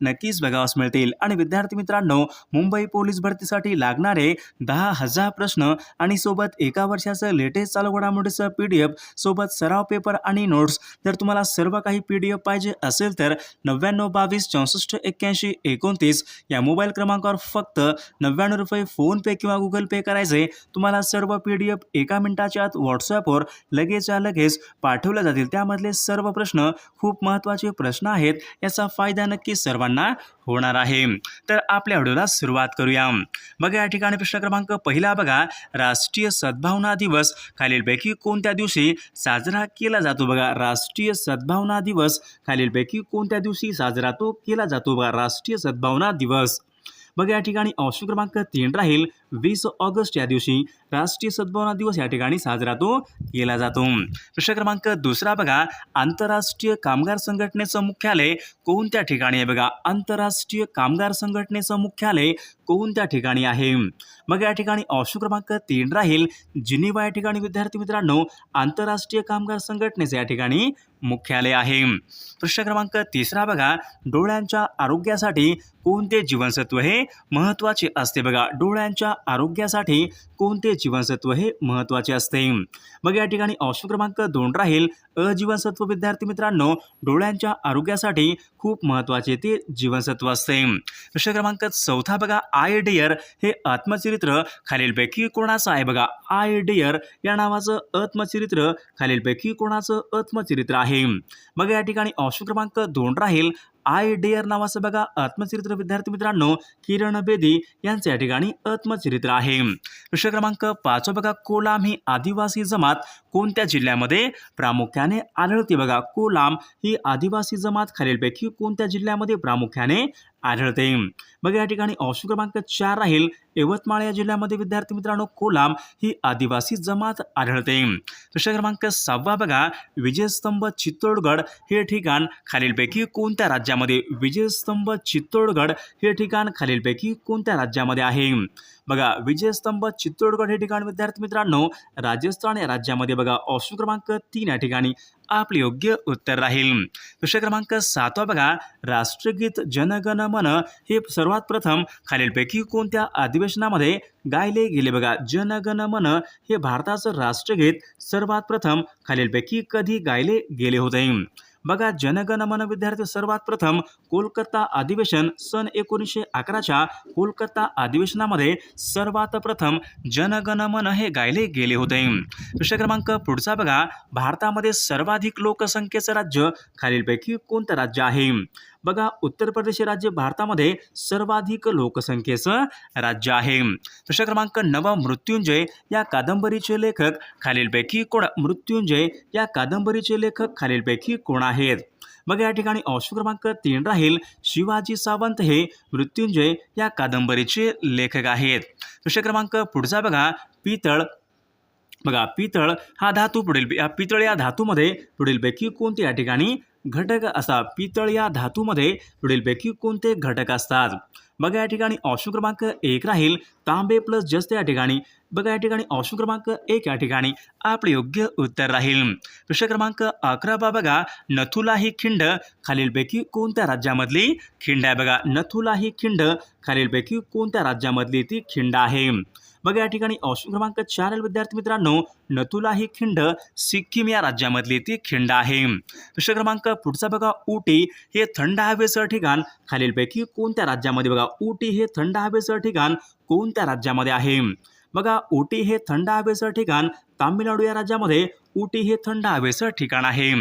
नक्कीच बघावास मिळतील. आणि विद्यार्थी मित्रांनो मुंबई पोलीस भरतीसाठी लागणारे दहा हजार प्रश्न आणि सोबत एका वर्षाचं लेटेस्ट चालू घडामोडीचं पी डी एफ सोबत सराव पेपर आणि नोट्स. जर तुम्हाला सर्व काही पी डी एफ पाहिजे असेल तर नव्याण्णव बावीस चौसष्ट एक्क्याऐंशी एकोणतीस या मोबाईल क्रमांकावर फक्त नव्याण्णव रुपये फोनपे किंवा गुगल पे करायचे. तुम्हाला सर्व पी डी एफ एका मिनिटाच्या आत व्हॉट्सॲपवर लगेचच्या लगेच पाठवले जातील. त्यामधले सर्व प्रश्न खूप महत्त्वाचे प्रश्न आहेत. याचा फायदा नक्की सर्वांना होणार आहे. तर आपल्या व्हिडिओला सुरुवात करूया. बघा या ठिकाणी प्रश्न क्रमांक पहिला बघा. राष्ट्रीय सद्भावना दिवस. खालीलपैकी कोणत्या दिवशी साजरा केला जातो बघा? राष्ट्रीय सद्भावना दिवस. खालीलपैकी कोणत्या दिवशी साजरा तो केला जातो बघा? राष्ट्रीय सद्भावना दिवस. बघा या ठिकाणी ऑप्शन क्रमांक तीन राहील. वीस ऑगस्ट या दिवशी राष्ट्रीय सद्भावना दिवस या ठिकाणी साजरा तो केला जातो. प्रश्न क्रमांक दुसरा बघा आंतरराष्ट्रीय कामगार संघटनेचं मुख्यालय कोणत्या ठिकाणी आहे बघा? आंतरराष्ट्रीय कामगार संघटनेचं मुख्यालय कोणत्या ठिकाणी आहे? मग या ठिकाणी ऑप्शन क्रमांक तीन राहील. जिनिवा या ठिकाणी विद्यार्थी मित्रांनो आंतरराष्ट्रीय कामगार संघटनेचं या ठिकाणी मुख्यालय आहे. प्रश्न क्रमांक तिसरा बघा डोळ्यांच्या आरोग्यासाठी कोणते जीवनसत्व हे महत्त्वाचे असते बघा? डोळ्यांच्या आरोग्यासाठी कोणते जीवनसत्व हे महत्त्वाचे असते? मग या ठिकाणी ऑप्शन क्रमांक दोन राहील. अजीवनसत्व विद्यार्थी मित्रांनो डोळ्यांच्या आरोग्यासाठी खूप महत्त्वाचे ते जीवनसत्व असते. प्रश्न क्रमांक चौथा बघा. आय डिअर हे आत्मचरित्र खालीलपैकी कोणाचं आहे बघा? आय डिअर या नावाचं आत्मचरित्र खालीलपैकी कोणाचं आत्मचरित्र आहे? मग या ठिकाणी ऑप्शन क्रमांक दोन राहील. आय डेअर नावाचं बघा आत्मचरित्र विद्यार्थी मित्रांनो किरण बेदी यांचं या ठिकाणी आत्मचरित्र आहे. प्रश्न क्रमांक पाच बघा कोलाम ही आदिवासी जमात कोणत्या जिल्ह्यामध्ये? प्रामुख्याने आढळते बघा कोलाम ही आदिवासी जमात खालीलपैकी कोणत्या जिल्ह्यामध्ये प्रामुख्याने आढळते. बघा या ठिकाणी ऑप्शन क्रमांक चार राहील. यवतमाळ या जिल्ह्यामध्ये विद्यार्थी मित्रांनो कोलाम ही आदिवासी जमात आढळते. प्रश्न क्रमांक सहावा बघा. विजयस्तंभ चित्तोडगड हे ठिकाण खालीलपैकी कोणत्या राज्यामध्ये? विजयस्तंभ चित्तोडगड हे ठिकाण खालीलपैकी कोणत्या राज्यामध्ये आहे? बघा विजयस्तंभ चित्तोडगड हे ठिकाण विद्यार्थी मित्रांनो राजस्थान या राज्यामध्ये बघा. ऑप्शन क्रमांक तीन या ठिकाणी. आपले योग्य उत्तर राहील. प्रश्न क्रमांक सातवा बघा. राष्ट्रगीत जनगण मन हे सर्वात प्रथम खालीलपैकी कोणत्या अधिवेशनामध्ये गायले गेले बघा? जनगण मन हे भारताचं राष्ट्रगीत सर्वात प्रथम खालीलपैकी कधी गायले गेले होते? बघा जनगणमन विद्यार्थी सर्वात प्रथम कोलकाता अधिवेशन सन एकोणीसशे अकराच्या कोलकाता अधिवेशनामध्ये सर्वात प्रथम जनगणमन हे गायले गेले होते. प्रश्न क्रमांक पुढचा बघा. भारतामध्ये सर्वाधिक लोकसंख्येचं राज्य खालीलपैकी कोणतं राज्य आहे? बघा उत्तर प्रदेश राज्य भारतामध्ये सर्वाधिक लोकसंख्येचं राज्य आहे. प्रश्न क्रमांक नवा मृत्युंजय. या कादंबरीचे लेखक खालीलपैकी कोण? मृत्युंजय या कादंबरीचे लेखक खालीलपैकी कोण आहेत? मग या ठिकाणी ऑप्शन क्रमांक तीन राहील. शिवाजी सावंत हे मृत्युंजय या कादंबरीचे लेखक आहेत. प्रश्न क्रमांक पुढचा बघा पितळ. बघा पितळ हा धातू पुढील या पितळ या धातूमध्ये पुढीलपैकी कोणते या ठिकाणी घटक असा पितळ या धातूमध्ये पुढीलपैकी कोणते घटक असतात? बघा या ठिकाणी ऑप्शन क्रमांक एक राहील. तांबे प्लस जस्त या ठिकाणी. बघा या ठिकाणी ऑप्शन क्रमांक एक या ठिकाणी. आपले योग्य उत्तर राहील. प्रश्न क्रमांक अकरा बा बघा. नथुला ही खिंड खालीलपैकी कोणत्या राज्यामधली खिंड आहे? बघा नथुला ही खिंड खालीलपैकी कोणत्या राज्यामधली ती खिंड आहे? बघा या ठिकाणी ऑप्शन क्रमांक चार विद्यार्थी मित्रांनो. नथुला ही खिंड सिक्कीम या राज्यामधली ती खिंड आहे. प्रश्न क्रमांक पुढचा बघा उटी हे थंड हवेचं ठिकाण. खालीलपैकी कोणत्या राज्यामध्ये बघा उटी हे थंड हवेचं ठिकाण कोणत्या राज्यामध्ये आहे? बघा उटी हे थंड हवेचं ठिकाण तामिळनाडू या राज्यामध्ये उटी हे थंड हवेचं ठिकाण आहे.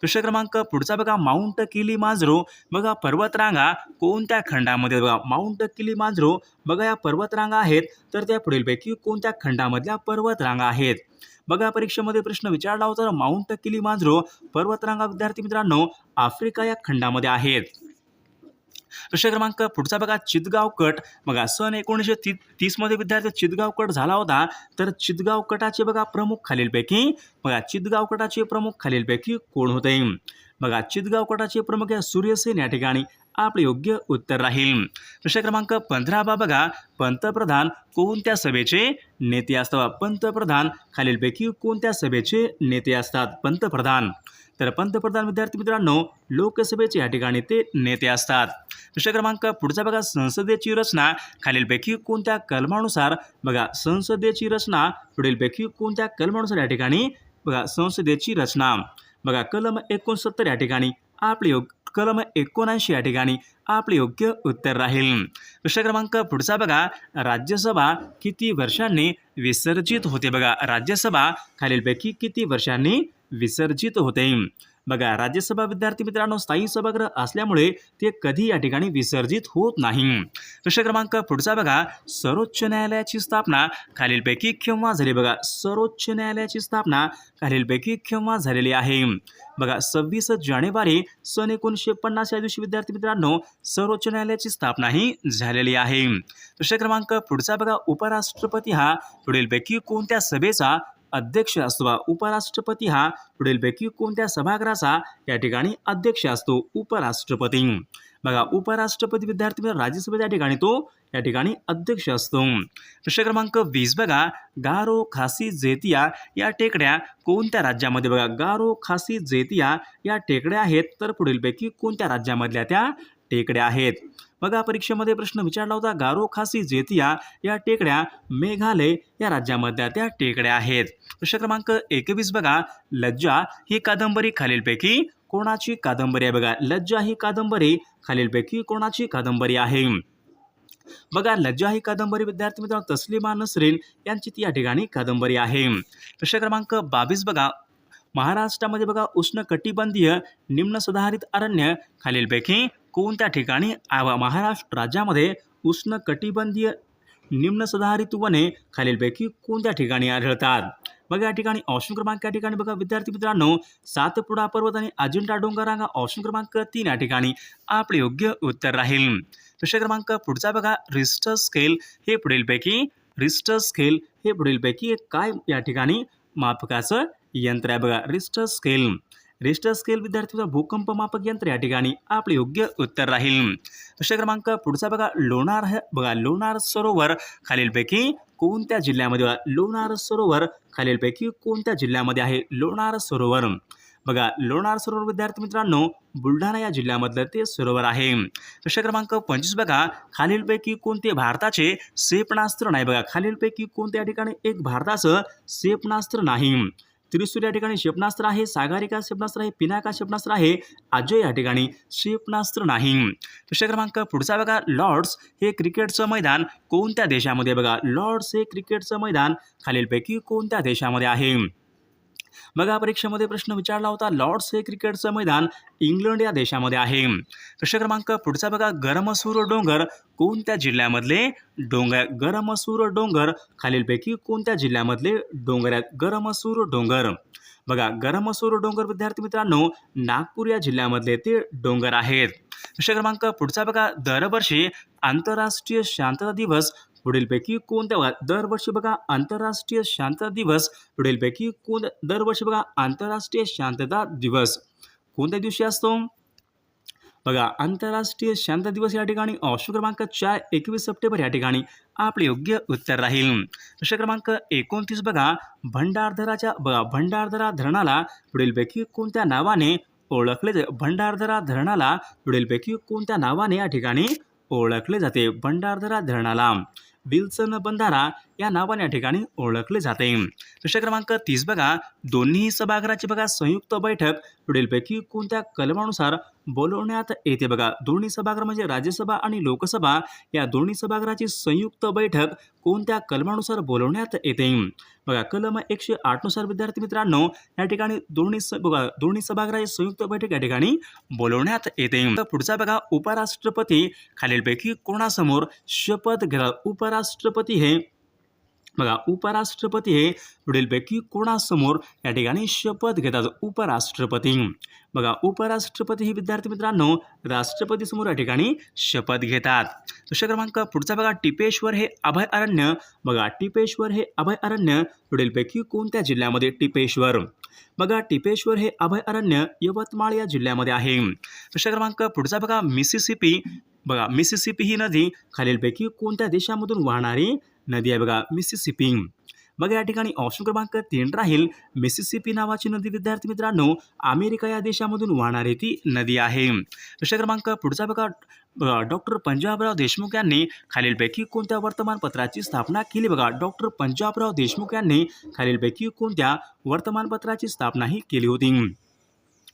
प्रश्न क्रमांक पुढचा बघा माउंट किली मांजरो बघा पर्वतरांगा कोणत्या खंडामध्ये? बघा माउंट किली मांजरो बघा या पर्वतरांगा आहेत. तर त्या पुढीलपैकी कोणत्या खंडामधल्या पर्वतरांगा आहेत? बघा परीक्षेमध्ये प्रश्न विचारला होता. माउंट किली मांजरो पर्वतरांगा विद्यार्थी मित्रांनो आफ्रिका या खंडामध्ये आहेत. प्रश्न क्रमांक पुढचा बघा चितगाव कट. बघा सन एकोणीसशे ती तीसमध्ये विद्यार्थी चितगाव कट झाला होता. तर चितगाव कटाचे बघा प्रमुख खालीलपैकी बघा चितगाव कटाचे प्रमुख खालीलपैकी कोण होते? बघा चितगाव कटाचे प्रमुख आहे सूर्यसेन या ठिकाणी. आपले योग्य उत्तर राहील. प्रश्न क्रमांक पंधरा बा बघा. पंतप्रधान कोणत्या सभेचे नेते असतात? पंतप्रधान खालीलपैकी कोणत्या सभेचे नेते असतात? पंतप्रधान. तर पंतप्रधान विद्यार्थी मित्रांनो लोकसभेचे या ठिकाणी ते नेते असतात. दुसरा क्रमांक पुढचा बघा संसदेची रचना. खालीलपैकी कोणत्या कलमानुसार बघा संसदेची रचना पुढीलपैकी कोणत्या कलमानुसार या ठिकाणी बघा संसदेची रचना. बघा कलम एकोणसत्तर या ठिकाणी आपले योग कलम एकोणऐंशी या ठिकाणी आपले योग्य उत्तर राहील. प्रश्न क्रमांक पुढचा बघा राज्यसभा किती वर्षांनी विसर्जित होते? बघा राज्यसभा खालीलपैकी किती वर्षांनी विसर्जित होते? बघा राज्यसभा विद्यार्थी मित्रांनो स्थायी सभागृह असल्यामुळे ते कधी या ठिकाणी विसर्जित होत नाही. प्रश्न क्रमांक पुढचा बघा सर्वोच्च न्यायालयाची स्थापना खालीलपैकी केव्हा झाली? बघा सर्वोच्च न्यायालयाची स्थापना खालीलपैकी केव्हा झालेली आहे? बघा सव्वीस जानेवारी सन एकोणीसशे पन्नास या दिवशी विद्यार्थी मित्रांनो सर्वोच्च न्यायालयाची स्थापना ही झालेली आहे. प्रश्न क्रमांक पुढचा बघा उपराष्ट्रपती हा पुढीलपैकी कोणत्या सभेचा अध्यक्ष असतो उपराष्ट्रपती हा पुढीलपैकी कोणत्या सभागृहाचा या ठिकाणी अध्यक्ष असतो? उपराष्ट्रपती. बघा उपराष्ट्रपती विद्यार्थी राज्यसभेच्या ठिकाणी तो या ठिकाणी अध्यक्ष असतो. प्रश्न क्रमांक वीस बघा. गारो खासी जेतिया या टेकड्या कोणत्या राज्यामध्ये? बघा गारो खासी जेतिया या टेकड्या आहेत तर पुढीलपैकी कोणत्या राज्यामधल्या त्या टेकड्या आहेत? बघा परीक्षेमध्ये प्रश्न विचारला होता. गारो खासी जेतिया या टेकड्या मेघालय या राज्यामधल्या त्या टेकड्या आहेत. प्रश्न क्रमांक एकवीस बघा. लज्जा ही कादंबरी खालीलपैकी कोणाची कादंबरी आहे? बघा लज्जा ही कादंबरी खालीलपैकी कोणाची कादंबरी आहे? बघा लज्जा ही कादंबरी विद्यार्थी मित्रांनो तस्लिमा नसरीन यांची ती या ठिकाणी कादंबरी आहे. प्रश्न क्रमांक बावीस बघा. महाराष्ट्रामध्ये बघा उष्ण कटिबंधीय निम्न सुधारित अरण्य खालीलपैकी कोणत्या ठिकाणी महाराष्ट्र राज्यामध्ये उष्ण कटिबंधीय निम्न सदाहरित वने खालीलपैकी कोणत्या ठिकाणी आढळतात? बघा या ठिकाणी ऑप्शन क्रमांक या ठिकाणी बघा. विद्यार्थी मित्रांनो सातपुडा पर्वत आणि अजिंठा डोंगरांगा ऑप्शन क्रमांक तीन या ठिकाणी आपले योग्य उत्तर राहील. प्रश्न क्रमांक पुढचा बघा. रिस्टर स्केल हे पुढीलपैकी रिस्टर स्केल हे पुढीलपैकी एक काय या ठिकाणी मापकाचं यंत्र आहे बघा. रिस्टर स्केल रिस्टर स्केल विद्यार्थी भूकंप मापक यंत्र या ठिकाणी आपले योग्य उत्तर राहील. प्रश्न क्रमांक पुढचा बघा लोणार हे बघा लोणार सरोवर खालीलपैकी कोणत्या जिल्ह्यामध्ये लोणार सरोवर खालीलपैकी कोणत्या जिल्ह्यामध्ये आहे? लोणार सरोवर. बघा लोणार सरोवर विद्यार्थी मित्रांनो बुलढाणा या जिल्ह्यामधलं ते सरोवर आहे. प्रश्न क्रमांक पंचवीस बघा खालीलपैकी कोणते भारताचे क्षेपणास्त्र नाही? बघा खालीलपैकी कोणत्या ठिकाणी एक भारताचं क्षेपणास्त्र नाही? त्रिसूर या ठिकाणी क्षेपणास्त्र आहे सागारिका क्षेपणास्त्र आहे पिनाका क्षेपणास्त्र आहे अजय या ठिकाणी क्षेपणास्त्र नाही. प्रश्न क्रमांक पुढचा बघा लॉर्ड्स हे क्रिकेटचं मैदान कोणत्या देशामध्ये बघा? लॉर्ड्स हे क्रिकेटचं मैदान खालीलपैकी कोणत्या देशामध्ये आहे? बघा परीक्षेमध्ये प्रश्न विचारला होता लॉर्ड्स हे क्रिकेटचं मैदान इंग्लंड या देशामध्ये आहे. प्रश्न क्रमांक पुढचा बघा गरमसूर डोंगर कोणत्या जिल्ह्यामधले डोंगर? गरमसूर डोंगर खालीलपैकी कोणत्या जिल्ह्यामधले डोंगर आहेत? गरमसूर डोंगर. बघा गरमसूर डोंगर विद्यार्थी मित्रांनो नागपूर या जिल्ह्यामधले ते डोंगर आहेत. प्रश्न क्रमांक पुढचा बघा दरवर्षी आंतरराष्ट्रीय शांतता दिवस पुढीलपैकी कोणत्या दरवर्षी बघा आंतरराष्ट्रीय शांतता दिवस. पुढीलपैकी कोण दरवर्षी बघा आंतरराष्ट्रीय शांतता दिवस. कोणत्या दिवशी असतो? बघा आंतरराष्ट्रीय शांतता दिवस या ठिकाणी ऑप्शन क्रमांक चार एकवीस सप्टेंबर या ठिकाणी आपले योग्य उत्तर राहील. प्रश्न क्रमांक एकोणतीस बघा भंडारदराच्या बघा भंडारदरा धरणाला पुढीलपैकी कोणत्या नावाने ओळखले जाते भंडारदरा धरणाला पुढीलपैकी कोणत्या नावाने या ठिकाणी ओळखले जाते? भंडारदरा धरणाला. ವಿಲ್ಸನ್ ಬಂದಾರ या नावाने या ठिकाणी ओळखले जाते. प्रश्न क्रमांक तीस बघा. दोन्ही सभागृहाची बघा संयुक्त बैठक. पुढीलपैकी कोणत्या कलमानुसार बोलवण्यात येते बघा. दोन्ही सभागृह म्हणजे राज्यसभा आणि लोकसभा. या दोन्ही सभागृहाची संयुक्त बैठक कोणत्या कलमानुसार बोलवण्यात येते? बघा कलम एकशे आठनुसार विद्यार्थी मित्रांनो या ठिकाणी दोन्ही स बघा दोन्ही सभागृहाची संयुक्त बैठक या ठिकाणी बोलवण्यात येते. तर पुढचा बघा उपराष्ट्रपती. खालीलपैकी कोणासमोर शपथ घेतात उपराष्ट्रपती हे बघा उपराष्ट्रपती हे पुढीलपैकी कोणासमोर या ठिकाणी शपथ घेतात? उपराष्ट्रपती. बघा उपराष्ट्रपती हे विद्यार्थी मित्रांनो राष्ट्रपती समोर या ठिकाणी शपथ घेतात. प्रश्न क्रमांक पुढचा बघा टिपेश्वर हे अभयारण्य. बघा टिपेश्वर हे अभयारण्य पुढीलपैकी कोणत्या जिल्ह्यामध्ये? टिपेश्वर. बघा टिपेश्वर हे अभयारण्य यवतमाळ या जिल्ह्यामध्ये आहे. प्रश्न क्रमांक पुढचा बघा मिसिसिपी. बघा मिसिसिपी ही नदी खालीलपैकी कोणत्या देशामधून वाहणारी नदी आहे बघा मिसिसिपी बघा या ठिकाणी ऑप्शन क्रमांक तीन राहील. मिसिसिपी नावाची नदी विद्यार्थी मित्रांनो अमेरिका या देशामधून वाहणारी ती नदी आहे. प्रश्न क्रमांक पुढचा बघा डॉक्टर पंजाबराव देशमुख यांनी खालीलपैकी कोणत्या वर्तमानपत्राची स्थापना केली? बघा डॉक्टर पंजाबराव देशमुख यांनी खालीलपैकी कोणत्या वर्तमानपत्राची स्थापनाही केली होती?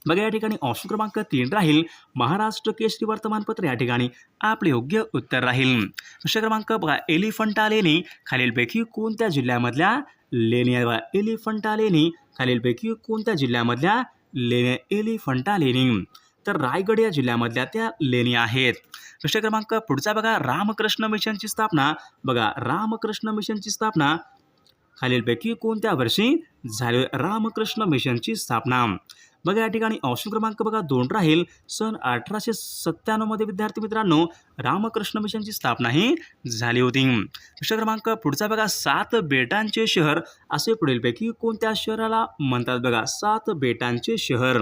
बघा या ठिकाणी ऑप्शन क्रमांक तीन राहील. महाराष्ट्र केसरी वर्तमानपत्र या ठिकाणी आपले योग्य उत्तर राहील. प्रश्न क्रमांक बघा एलिफंटा लेणी खालीलपैकी कोणत्या जिल्ह्यामधल्या लेणी आहे बघा एलिफंटा लेणी खालीलपैकी कोणत्या जिल्ह्यामधल्या लेणी एलिफंटा लेणी तर रायगड या जिल्ह्यामधल्या त्या लेणी आहेत. प्रश्न क्रमांक पुढचा बघा रामकृष्ण मिशनची स्थापना. बघा रामकृष्ण मिशनची स्थापना खालीलपैकी कोणत्या वर्षी झाली? रामकृष्ण मिशनची स्थापना. बघा या ठिकाणी ऑप्शन क्रमांक बघा दोन राहील. सन अठराशे सत्त्याण्णवमध्ये विद्यार्थी मित्रांनो रामकृष्ण मिशनची स्थापना ही झाली होती. प्रश्न क्रमांक पुढचा बघा सात बेटांचे शहर. असे पुढीलपैकी कोणत्या शहराला म्हणतात बघा? सात बेटांचे शहर.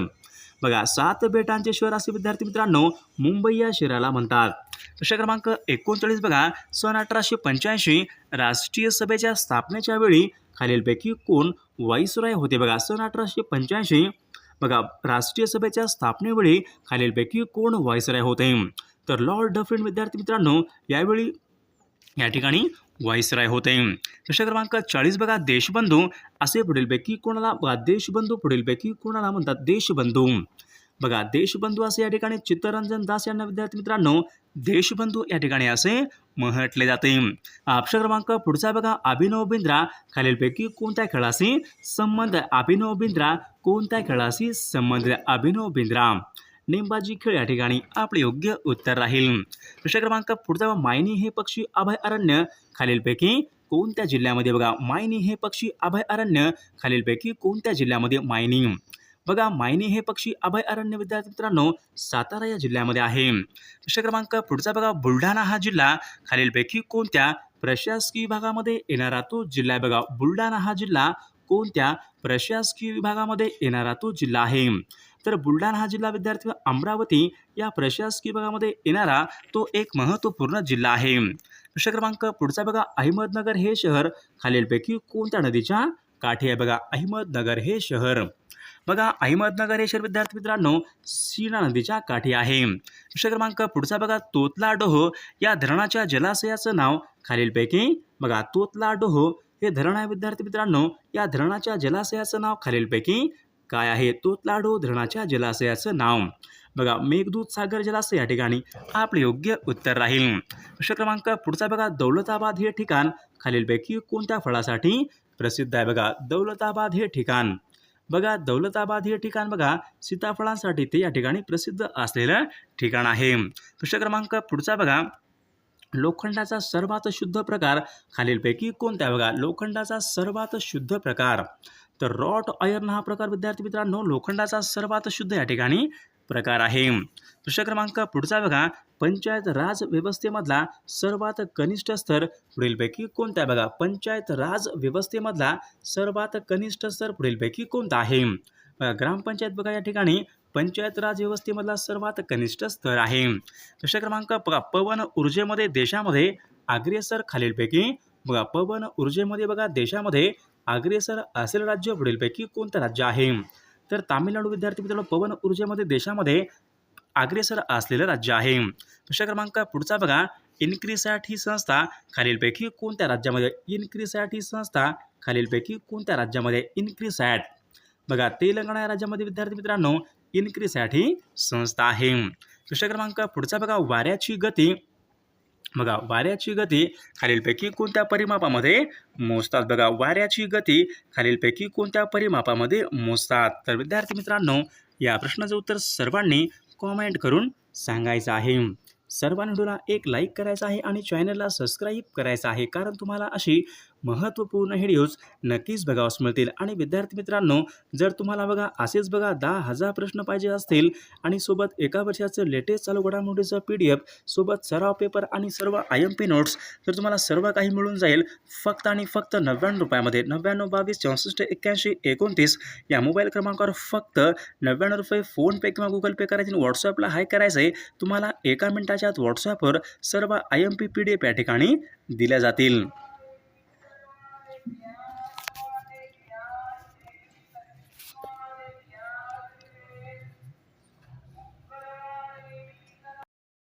बघा सात बेटांचे शहर असे विद्यार्थी मित्रांनो मुंबई या शहराला म्हणतात. प्रश्न क्रमांक एकोणचाळीस बघा सन अठराशे पंच्याऐंशी राष्ट्रीय सभेच्या स्थापनेच्या वेळी खालीलपैकी कोण वाईसराय होते बघा? सन अठराशे पंच्याऐंशी बघा राष्ट्रीय सभेच्या स्थापनेवेळी खालीलपैकी कोण व्हायसराय होते? तर लॉर्ड डफरिन विद्यार्थी मित्रांनो यावेळी या ठिकाणी व्हायसराय होते. प्रश्न क्रमांक चाळीस बघा देशबंधू असे पुढीलपैकी कोणाला बघा देशबंधू पुढीलपैकी कोणाला म्हणतात? देशबंधू. बघा देशबंधू असे या ठिकाणी चित्तरंजन दास यांना विद्यार्थी मित्रांनो देशबंधू या ठिकाणी असे म्हटले जाते. ऑप्शन क्रमांक पुढचा बघा. अभिनव बिंद्रा. खालीलपैकी कोणत्या खेळाशी संबंध अभिनव बिंद्रा? कोणत्या खेळाशी संबंधित अभिनव बिंद्रा? नेमबाजी खेळ या ठिकाणी आपले योग्य उत्तर राहील. प्रश्न क्रमांक पुढचा मायनी हे पक्षी अभयारण्य खालीलपैकी कोणत्या जिल्ह्यामध्ये बघा. मायनी हे पक्षी अभयारण्य खालीलपैकी कोणत्या जिल्ह्यामध्ये मायनी? बघा मायनी हे पक्षी अभयारण्य विद्यार्थी मित्रांनो सातारा या जिल्ह्यामध्ये आहे. प्रश्न क्रमांक पुढचा बघा बुलढाणा हा जिल्हा खालीलपैकी कोणत्या प्रशासकीय विभागामध्ये येणारा तो जिल्हा आहे? बघा बुलढाणा हा जिल्हा कोणत्या प्रशासकीय विभागामध्ये येणारा तो जिल्हा आहे? तर बुलढाणा हा जिल्हा विद्यार्थी अमरावती या प्रशासकीय विभागामध्ये येणारा तो एक महत्त्वपूर्ण जिल्हा आहे. प्रश्न क्रमांक पुढचा बघा अहमदनगर हे शहर खालीलपैकी कोणत्या नदीच्या काठी आहे? बघा अहमदनगर हे शहर. बघा अहमदनगर हे शहर विद्यार्थी मित्रांनो सीना नदीच्या काठी आहे. प्रश्न क्रमांक पुढचा बघा तोतला डोह या धरणाच्या जलाशयाचं नाव खालीलपैकी बघा तोतला डोह हे धरण आहे विद्यार्थी मित्रांनो या धरणाच्या जलाशयाचं नाव खालीलपैकी काय आहे? तोतलाडो धरणाच्या जलाशयाचं नाव. बघा मेघदूत सागर जलाशय या ठिकाणी आपले योग्य उत्तर राहील. प्रश्न क्रमांक पुढचा बघा दौलताबाद हे ठिकाण खालीलपैकी कोणत्या फळासाठी प्रसिद्ध आहे? बघा दौलताबाद हे ठिकाण. बघा दौलताबाद हे ठिकाण बघा सीताफळांसाठी ते या ठिकाणी प्रसिद्ध असलेलं ठिकाण आहे. प्रश्न क्रमांक पुढचा बघा. लोखंडाचा सर्वात शुद्ध प्रकार खालीलपैकी कोणत्या बघा? लोखंडाचा सर्वात शुद्ध प्रकार. तर रॉट आयर्न हा प्रकार विद्यार्थी मित्रांनो लोखंडाचा सर्वात शुद्ध या ठिकाणी प्रकार आहे. प्रश्न क्रमांक पुढचा बघा. पंचायत राज व्यवस्थेमधला सर्वात कनिष्ठ स्तर पुढीलपैकी कोणता आहे? बघा पंचायत राज व्यवस्थेमधला सर्वात कनिष्ठ स्तर पुढीलपैकी कोणता आहे? ग्रामपंचायत बघा या ठिकाणी. पंचायत राज व्यवस्थेमधला सर्वात कनिष्ठ स्तर आहे. प्रश्न क्रमांक बघा पवन ऊर्जेमध्ये देशामध्ये अग्रेसर खालीलपैकी. बघा पवन ऊर्जेमध्ये बघा देशामध्ये अग्रेसर असेल राज्य पुढीलपैकी कोणतं राज्य आहे? तर तामिळनाडू विद्यार्थी मित्रांनो पवन ऊर्जेमध्ये देशामध्ये अग्रेसर असलेलं राज्य आहे. प्रश्न क्रमांक पुढचा बघा. इन्क्रीसॅट ही संस्था खालीलपैकी कोणत्या राज्यामध्ये? इन्क्रीसॅट ही संस्था खालीलपैकी कोणत्या राज्यामध्ये? इन्क्रीसॅट. बघा तेलंगणा या राज्यामध्ये विद्यार्थी मित्रांनो इन्क्रीसॅट ही संस्था आहे. प्रश्न क्रमांक पुढचा बघा. वाऱ्याची गती बघा वाऱ्याची गती खालीलपैकी कोणत्या परिमापामध्ये मोजतात? बघा वाऱ्याची गती खालीलपैकी कोणत्या परिमापामध्ये मोजतात? तर विद्यार्थी मित्रांनो या प्रश्नाचं उत्तर सर्वांनी कॉमेंट करून सांगायचं आहे. सर्वांनी व्हिडिओला एक लाईक करायचा आहे आणि चॅनलला सबस्क्राईब करायचं आहे. कारण तुम्हाला अशी महत्त्वपूर्ण व्हिडिओज नक्कीच बघावस मिळतील. आणि विद्यार्थी मित्रांनो जर तुम्हाला बघा असेच बघा दहा हजार प्रश्न पाहिजे असतील आणि सोबत एका वर्षाचं लेटेस्ट चालू घडामोडीचं पी डी एफ सोबत सराव पेपर आणि सर्व आय एम पी नोट्स तर तुम्हाला सर्व काही मिळून जाईल. फक्त आणि फक्त नव्याण्णव रुपयामध्ये. नव्याण्णव बावीस चौसष्ट एक्क्याऐंशी एकोणतीस या मोबाईल क्रमांकावर फक्त नव्याण्णव रुपये फोनपे किंवा गुगल पे करायचे आणि व्हॉट्सअपला हाय करायचं आहे. तुम्हाला एका मिनिटाच्या आत व्हॉट्सअपवर सर्व I M P P D F या ठिकाणी दिल्या जातील. Yeah.